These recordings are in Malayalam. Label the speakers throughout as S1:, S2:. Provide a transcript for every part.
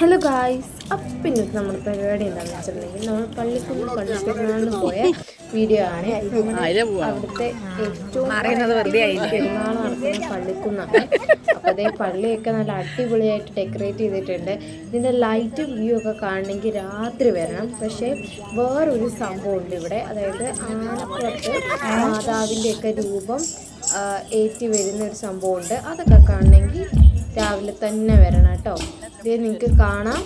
S1: ഹലോ ഗായ്സ് അപ്പം ഇന്നത്തെ നമ്മുടെ പരിപാടി എന്താണെന്ന് വെച്ചിട്ടുണ്ടെങ്കിൽ നമ്മൾ പള്ളിക്കുന്ന് പള്ളിപ്പെരുന്നാളിന് പോയ വീഡിയോ ആണ്. അവിടുത്തെ ഏറ്റവും പെരുന്നാൾ നടക്കുന്ന പള്ളിക്കുന്നാണ്. അപ്പോൾ അതേ പള്ളിയൊക്കെ നല്ല അടിപൊളിയായിട്ട് ഡെക്കറേറ്റ് ചെയ്തിട്ടുണ്ട്. ഇതിന്റെ ലൈറ്റ് വ്യൂ ഒക്കെ കാണണമെങ്കിൽ രാത്രി വരണം. പക്ഷേ വേറൊരു സംഭവം ഉണ്ട് ഇവിടെ. അതായത് ആനപ്പുറത്ത് മാതാവിന്റെ ഒക്കെ രൂപം ഏറ്റി വരുന്ന ഒരു സംഭവം ഉണ്ട് അതൊക്കെ കാണണമെങ്കിൽ രാവിലെ തന്നെ വരണം കേട്ടോ. ഇത് നിങ്ങൾക്ക് കാണാം.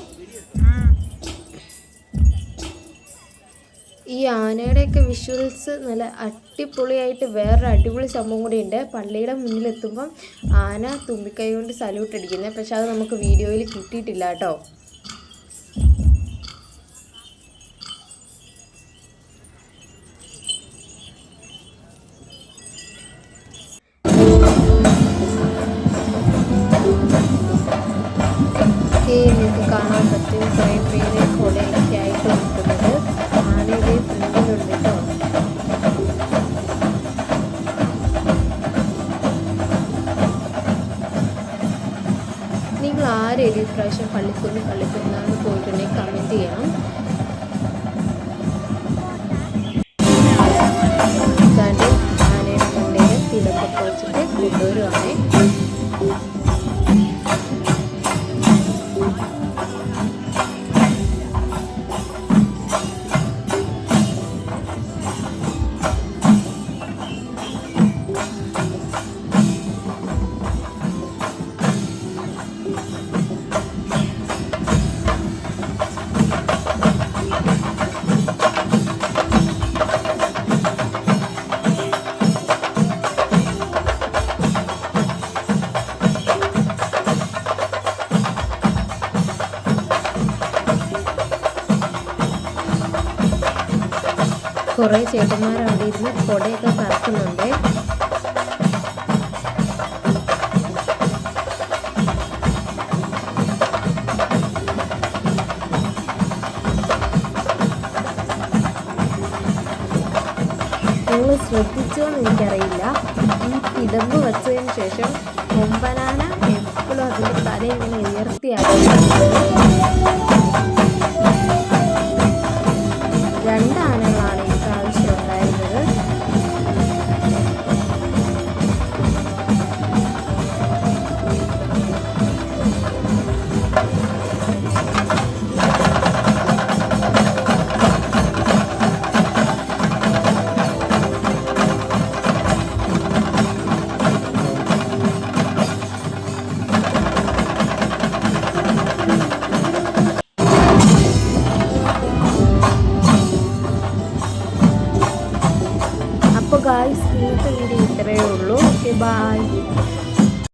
S1: ഈ ആനയുടെയൊക്കെ വിഷ്വൽസ് നല്ല അടിപൊളിയായിട്ട് വേറൊരു അടിപൊളി സംഭവം കൂടി ഉണ്ട്. പള്ളിയുടെ മുന്നിലെത്തുമ്പം ആന തുമ്പിക്കൈ കൊണ്ട് സല്യൂട്ട് അടിക്കുന്നത് പക്ഷെ അത് നമുക്ക് വീഡിയോയിൽ കിട്ടിയിട്ടില്ല കേട്ടോ. ഈ നിങ്ങൾക്ക് കാണാൻ പറ്റും കുറേ പേര് കൊടയൊക്കെ ആയിട്ട് നിൽക്കുന്നത് ആനയുടെ ഫ്രണ്ടിലുണ്ട് കേട്ടോ. നിങ്ങൾ ആരേലും ഇപ്രാവശ്യം പള്ളിക്കുന്ന് പള്ളിക്കുന്നാണ് പോയിട്ടുണ്ടെങ്കിൽ കമന്റ് ചെയ്യണം. ആനയുടെ മുണ്ടയിൽ തിലക്കൊക്കെ വെച്ചിട്ട് കൊണ്ടുവരുവാണേ. കുറേ ചേട്ടന്മാർ അവിടെ ഇരുന്ന് കൊടയൊക്കെ പറക്കുന്നുണ്ട്. നിങ്ങൾ ശ്രദ്ധിച്ചോ എന്ന് എനിക്കറിയില്ല. ഈ പിടമ്പ് വെച്ചതിന് ശേഷം കൊമ്പനാന എപ്പോഴും അതിന്റെ തല ഇങ്ങനെ ഉയർത്തിയാണ് അപ്പോൾ ഗായ്സ് ഇന്നത്തെ വീഡിയോ ഇത്രയേ ഉള്ളൂ. Okay bye